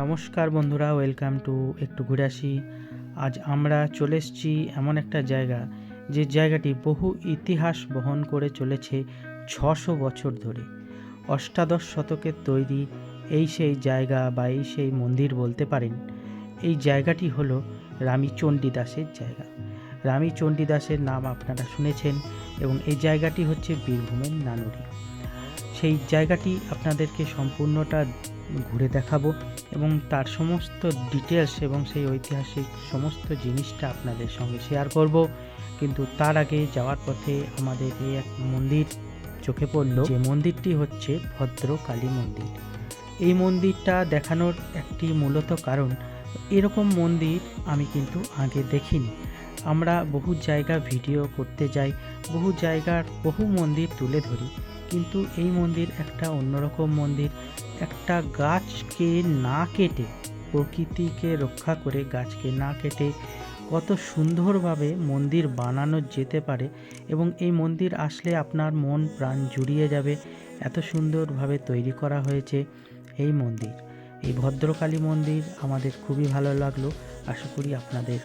নমস্কার বন্ধুরা, welcome to একটু ঘুরে আসি। আজ আমরা চলে এসেছি এমন একটা জায়গা, যে জায়গাটি বহু ইতিহাস বহন করে চলেছে ছশো বছর ধরে। অষ্টাদশ শতকের তৈরি এই সেই জায়গা বা এই সেই মন্দির বলতে পারেন। এই জায়গাটি হলো রামী চণ্ডীদাসের জায়গা। রামী চণ্ডীদাসের নাম আপনারা শুনেছেন এবং এই জায়গাটি হচ্ছে বীরভূমের নানুরি। সেই জায়গাটি আপনাদেরকে সম্পূর্ণটা ঘুরে দেখাবো এবং তার সমস্ত ডিটেলস এবং সেই ঐতিহাসিক সমস্ত জিনিসটা আপনাদের সঙ্গে শেয়ার করব। কিন্তু তার আগে যাওয়ার পথে আমাদের এই এক মন্দির চোখে পড়ল। যে মন্দিরটি হচ্ছে ভদ্র কালী মন্দির। এই মন্দিরটা দেখানোর একটি মূলত কারণ, এরকম মন্দির আমি কিন্তু আগে দেখিনি। আমরা বহু জায়গা ভিডিও করতে যাই, বহু জায়গার বহু মন্দির তুলে ধরি। কিন্তু এই মন্দির একটা অন্যরকম মন্দির। একটা গাছকে না কেটে, প্রকৃতিকে রক্ষা করে গাছকে না কেটে কত সুন্দরভাবে মন্দির বানানো যেতে পারে এবং এই মন্দির আসলে আপনার মন প্রাণ জুড়িয়ে যাবে। এত সুন্দরভাবে তৈরি করা হয়েছে এই মন্দির। এই ভদ্রকালী মন্দির আমাদের খুবই ভালো লাগল। আশা করি আপনাদের,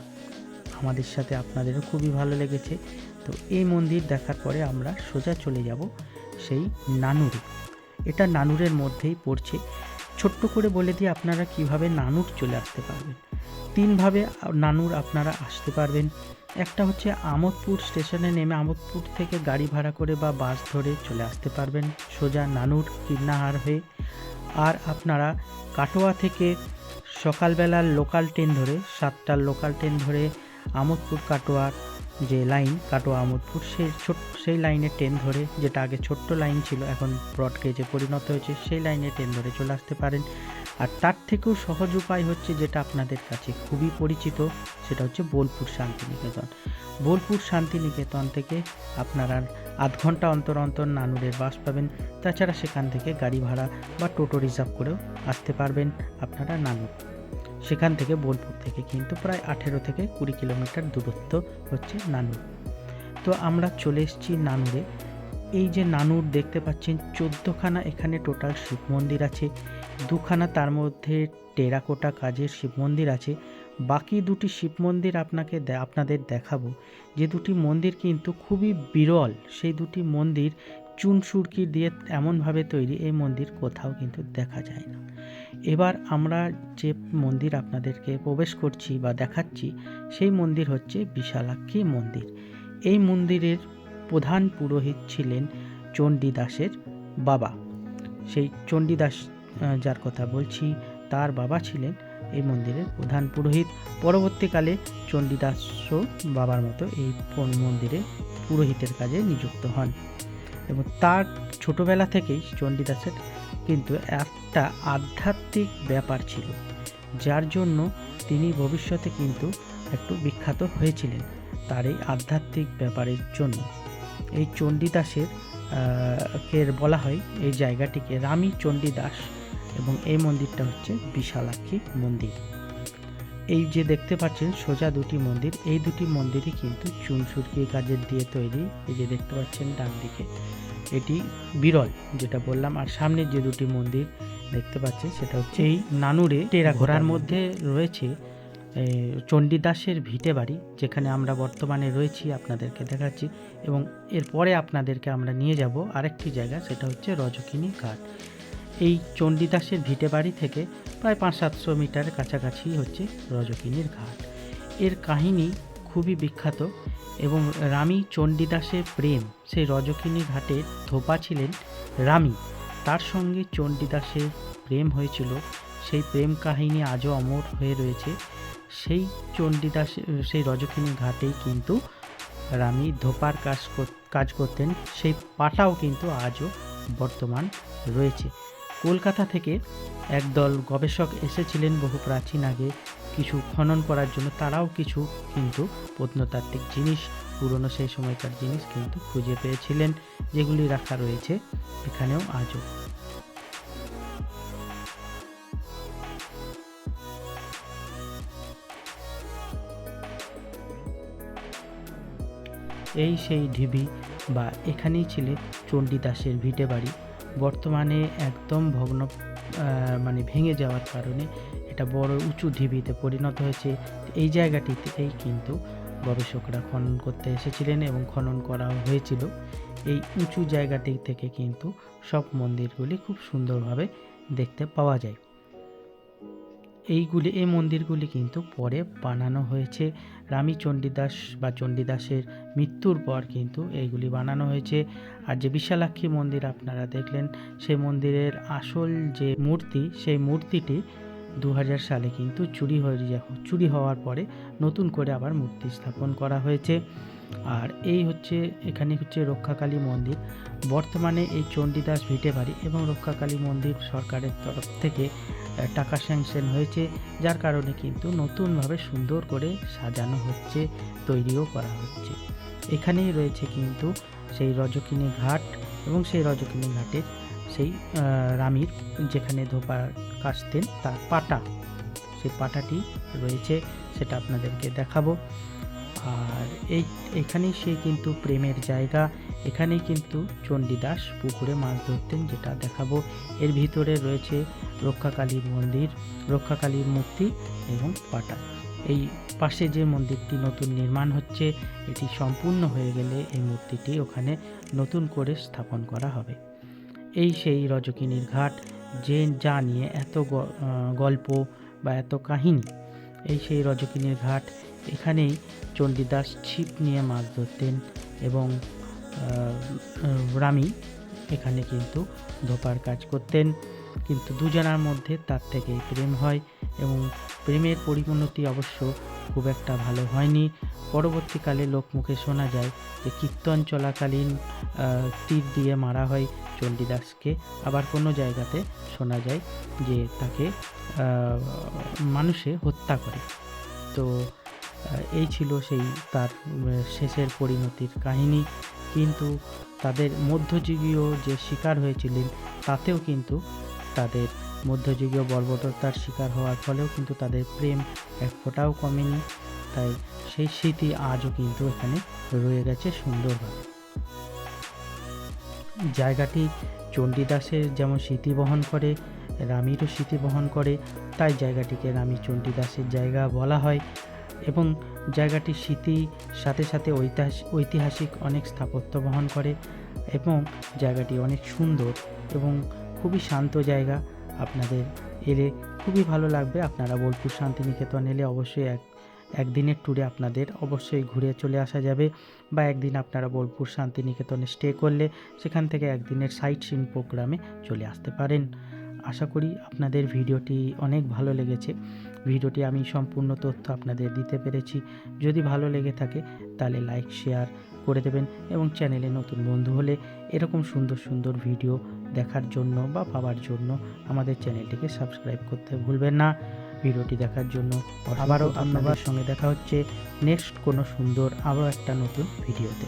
আমাদের সাথে আপনাদেরও খুবই ভালো লেগেছে। তো এই মন্দির দেখার পরে আমরা সোজা চলে যাব। সেই নানুরে। এটা নানুরের মধ্যেই পড়ছে। ছোট্ট করে বলে দিয়ে আপনারা কীভাবে নানুর চলে আসতে পারবেন? তিনভাবে নানুর আপনারা আসতে পারবেন। একটা হচ্ছে আমোদপুর স্টেশনে নেমে আমোদপুর থেকে গাড়ি ভাড়া করে বা বাস ধরে চলে আসতে পারবেন সোজা নানুর কিন্নাহার হয়ে। আর আপনারা কাটোয়া থেকে সকালবেলার লোকাল ট্রেন ধরে, সাতটার লোকাল ট্রেন ধরে আমোদপুর কাটোয়ার যে লাইন কাটোয়া আমোদপুর, সেই ছোট, সেই লাইনে ট্রেন ধরে, যেটা আগে ছোট্ট লাইন ছিল, এখন ব্রডগেজে পরিণত হয়েছে, সেই লাইনে ট্রেন ধরে চলে আসতে পারেন। আর তার থেকেও সহজ উপায় হচ্ছে যেটা আপনাদের কাছে খুবই পরিচিত, সেটা হচ্ছে বোলপুর শান্তিনিকেতন। বোলপুর শান্তিনিকেতন থেকে আপনারা আধ ঘণ্টা অন্তর অন্তর নানুরের বাস পাবেন। তাছাড়া সেখান থেকে গাড়ি ভাড়া বা টোটো রিজার্ভ করেও আসতে পারবেন আপনারা নানুর। সেখান থেকে বোলপুর থেকে কিন্তু প্রায় আঠেরো থেকে কুড়ি কিলোমিটার দূরত্ব হচ্ছে নানুর। তো আমরা চলে এসেছি নানুরে। এই যে নানুর দেখতে পাচ্ছেন, চোদ্দোখানা এখানে টোটাল শিব মন্দির আছে। দুখানা তার মধ্যে টেরাকোটা কাজের শিব মন্দির আছে। বাকি দুটি শিব মন্দির আপনাকে আপনাদের দেখাবো। যে দুটি মন্দির কিন্তু খুবই বিরল, সেই দুটি মন্দির চুন সুরকি দিয়ে এমনভাবে তৈরি, এই মন্দির কোথাও কিন্তু দেখা যায় না। এবার আমরা যে মন্দির আপনাদেরকে প্রবেশ করছি বা দেখাচ্ছি, সেই মন্দির হচ্ছে বিশালাক্ষী মন্দির। এই মন্দিরের প্রধান পুরোহিত ছিলেন চণ্ডীদাসের বাবা। সেই চণ্ডীদাস যার কথা বলছি, তার বাবা ছিলেন এই মন্দিরের প্রধান পুরোহিত। পরবর্তীকালে চণ্ডীদাসও বাবার মতো এই মন্দিরে পুরোহিতের কাজে নিযুক্ত হন। এবং তার ছোটবেলা থেকেই চণ্ডীদাসের কিন্তু একটা আধ্যাত্মিক ব্যাপার ছিল, যার জন্য তিনি ভবিষ্যতে কিন্তু একটু বিখ্যাত হয়েছিলেন তার এই আধ্যাত্মিক ব্যাপারের জন্য। এই চণ্ডীদাসের কে বলা হয় এই জায়গাটিকে রামী চণ্ডীদাস এবং এই মন্দিরটা হচ্ছে বিশালাক্ষী মন্দির। এই যে দেখতে পাচ্ছেন সোজা দুটি মন্দির, এই দুটি মন্দিরই কিন্তু চুন সুরকি কাজের দিয়ে তৈরি, এই যে দেখতে পাচ্ছেন ডান দিকে এটি বিরল, যেটা বললাম। আর সামনে যে দুটি মন্দির দেখতে পাচ্ছি, সেটা হচ্ছে এই নানুরে টেরা ঘোড়ার মধ্যে রয়েছে চণ্ডীদাসের ভিটে বাড়ি, যেখানে আমরা বর্তমানে রয়েছি, আপনাদেরকে দেখাচ্ছি। এবং এরপরে আপনাদেরকে আমরা নিয়ে যাব আরেকটি জায়গা, সেটা হচ্ছে রজকিনী ঘাট। এই চণ্ডীদাসের ভিটে বাড়ি থেকে প্রায় পাঁচ সাতশো মিটার কাছাকাছি হচ্ছে রজকিনীর ঘাট। এর কাহিনী খুবই বিখ্যাত এবং রামী চণ্ডীদাসের প্রেম, সেই রজকিনী ঘাটে ধোপা ছিলেন রামী। তার সঙ্গে চণ্ডীদাসের প্রেম হয়েছিল। সেই প্রেম কাহিনী আজও অমর হয়ে রয়েছে। সেই চণ্ডীদাস, সেই রজকিনী ঘাটেই কিন্তু রামি ধোপার কাজ কাজ করতেন। সেই পাটাও কিন্তু আজও বর্তমান রয়েছে। কলকাতা থেকে একদল গবেষক এসেছিলেন বহু প্রাচীন আগে। কিছু খনন করার জন্য তারাও কিছু কিন্তু প্রত্নতাত্ত্বিক জিনিস, পুরনো সেই সময়কার জিনিস কিন্তু খুঁজে পেয়েছিলেন, যেগুলি রাখা রয়েছে এখানেও আজও। এই সেই ঢিবি বা এখানেই ছিলেন চণ্ডীদাসের ভিটে বাড়ি বর্তমানে একদম ভগ্ন মানে ভেঙে যাওয়ার কারণে এটা বড় উঁচু ঢিবিতে পরিণত হয়েছে। এই জায়গাটিতেই কিন্তু গবেষকরা খনন করতে এসেছিলেন এবং খনন করা হয়েছিল। এই উঁচু জায়গাটি থেকে কিন্তু সব মন্দিরগুলি খুব সুন্দরভাবে দেখতে পাওয়া যায়। এইগুলি, এই মন্দিরগুলি কিন্তু পরে বানানো হয়েছে। রামী চণ্ডীদাস বা চণ্ডীদাসের মৃত্যুর পর কিন্তু এইগুলি বানানো হয়েছে। আর যে বিশালাক্ষী মন্দির আপনারা দেখলেন, সেই মন্দিরের আসল যে মূর্তি, সেই মূর্তিটি দু হাজার সালে কিন্তু চুরি হয়ে যা- চুরি হওয়ার পরে নতুন করে আবার মূর্তি স্থাপন করা হয়েছে। আর এই হচ্ছে, এখানে হচ্ছে রক্ষাকালী মন্দির। বর্তমানে এই চণ্ডীদাস ভিটে বাড়ি এবং রক্ষাকালী মন্দির সরকারের তরফ থেকে টাকা স্যাংশন হয়েছে। যার কারণে কিন্তু নতুনভাবে সুন্দর করে সাজানো হচ্ছে, তৈরিও করা হচ্ছে। এখানেই রয়েছে কিন্তু সেই রজকিনী ঘাট এবং সেই রজকিনী ঘাটের সেই রামীর যেখানে ধোপা কাচতেন তার পাটা। সেই পাটাটি রয়েছে, সেটা আপনাদেরকে দেখাবো। আর এই, এখানেই সে কিন্তু প্রেমের জায়গা। এখানেই কিন্তু চণ্ডীদাস পুকুরে মাছ ধরতেন, যেটা দেখাবো। এর ভিতরে রয়েছে রক্ষাকালীর মন্দির রক্ষাকালীর মূর্তি এবং পাটা। এই পাশে যে মন্দিরটি নতুন নির্মাণ হচ্ছে, এটি সম্পূর্ণ হয়ে গেলে এই মূর্তিটি ওখানে নতুন করে স্থাপন করা হবে। এই সেই রজকিনীর ঘাট, যে যা নিয়ে এত গল্প বা এত কাহিনী। এই সেই রজকিনীর ঘাট, এখানেই চণ্ডীদাস ছিপ নিয়ে মাছ ধরতেন এবং রামি এখানে কিন্তু ধোপার কাজ করতেন। কিন্তু দুজনার মধ্যে তার থেকেই প্রেম হয়। এবং প্রেমের পরিণতি অবশ্য খুব একটা ভালো হয়নি। পরবর্তীকালে লোকমুখে শোনা যায় যে কীর্তন চলাকালীন তীর দিয়ে মারা হয় চণ্ডীদাসকে। আবার কোনো জায়গাতে শোনা যায় যে তাকে মানুষে হত্যা করে। তো এই ছিল সেই তার শেষের পরিণতির কাহিনী। কিন্তু তাদের মধ্যযুগীয় যে শিকার হয়েছিলেন, তাতেও কিন্তু তাদের মধ্যযুগীয় বর্বরতার শিকার হওয়ার ফলেও কিন্তু তাদের প্রেম এক ফোঁটাও কমেনি। তাই সেই স্মৃতি আজও কিন্তু এখানে রয়ে গেছে সুন্দরভাবে। জায়গাটি চণ্ডীদাসের যেমন স্মৃতি বহন করে, রামীরও স্মৃতি বহন করে, তাই জায়গাটিকে রামী চণ্ডীদাসের জায়গা বলা হয় এবং জায়গাটির স্মৃতির সাথে সাথে ঐতিহাসিক ঐতিহাসিক অনেক স্থাপত্য বহন করে এবং জায়গাটি অনেক সুন্দর এবং খুবই শান্ত জায়গা। আপনাদের এলে খুবই ভালো লাগবে। আপনারা বোলপুর শান্তিনিকেতন এলে অবশ্যই এক, একদিনের ট্যুরে আপনাদের অবশ্যই ঘুরে চলে আসা যাবে বা একদিন আপনারা বোলপুর শান্তিনিকেতনে স্টে করলে সেখান থেকে একদিনের সাইট সিন প্রোগ্রামে চলে আসতে পারেন। আশা করি আপনাদের ভিডিওটি অনেক ভালো লেগেছে। ভিডিওটি আমি সম্পূর্ণ তথ্য আপনাদের দিতে পেরেছি। যদি ভালো লেগে থাকে তাহলে লাইক শেয়ার করে দেবেন এবং চ্যানেলে নতুন বন্ধু হলে এরকম সুন্দর সুন্দর ভিডিও দেখার জন্য বা পাওয়ার জন্য আমাদের চ্যানেলটিকে সাবস্ক্রাইব করতে ভুলবেন না। ভিডিওটি দেখার জন্য আবারও আপনাদের সঙ্গে দেখা হচ্ছে নেক্সট কোনো সুন্দর আরও একটা নতুন ভিডিওতে।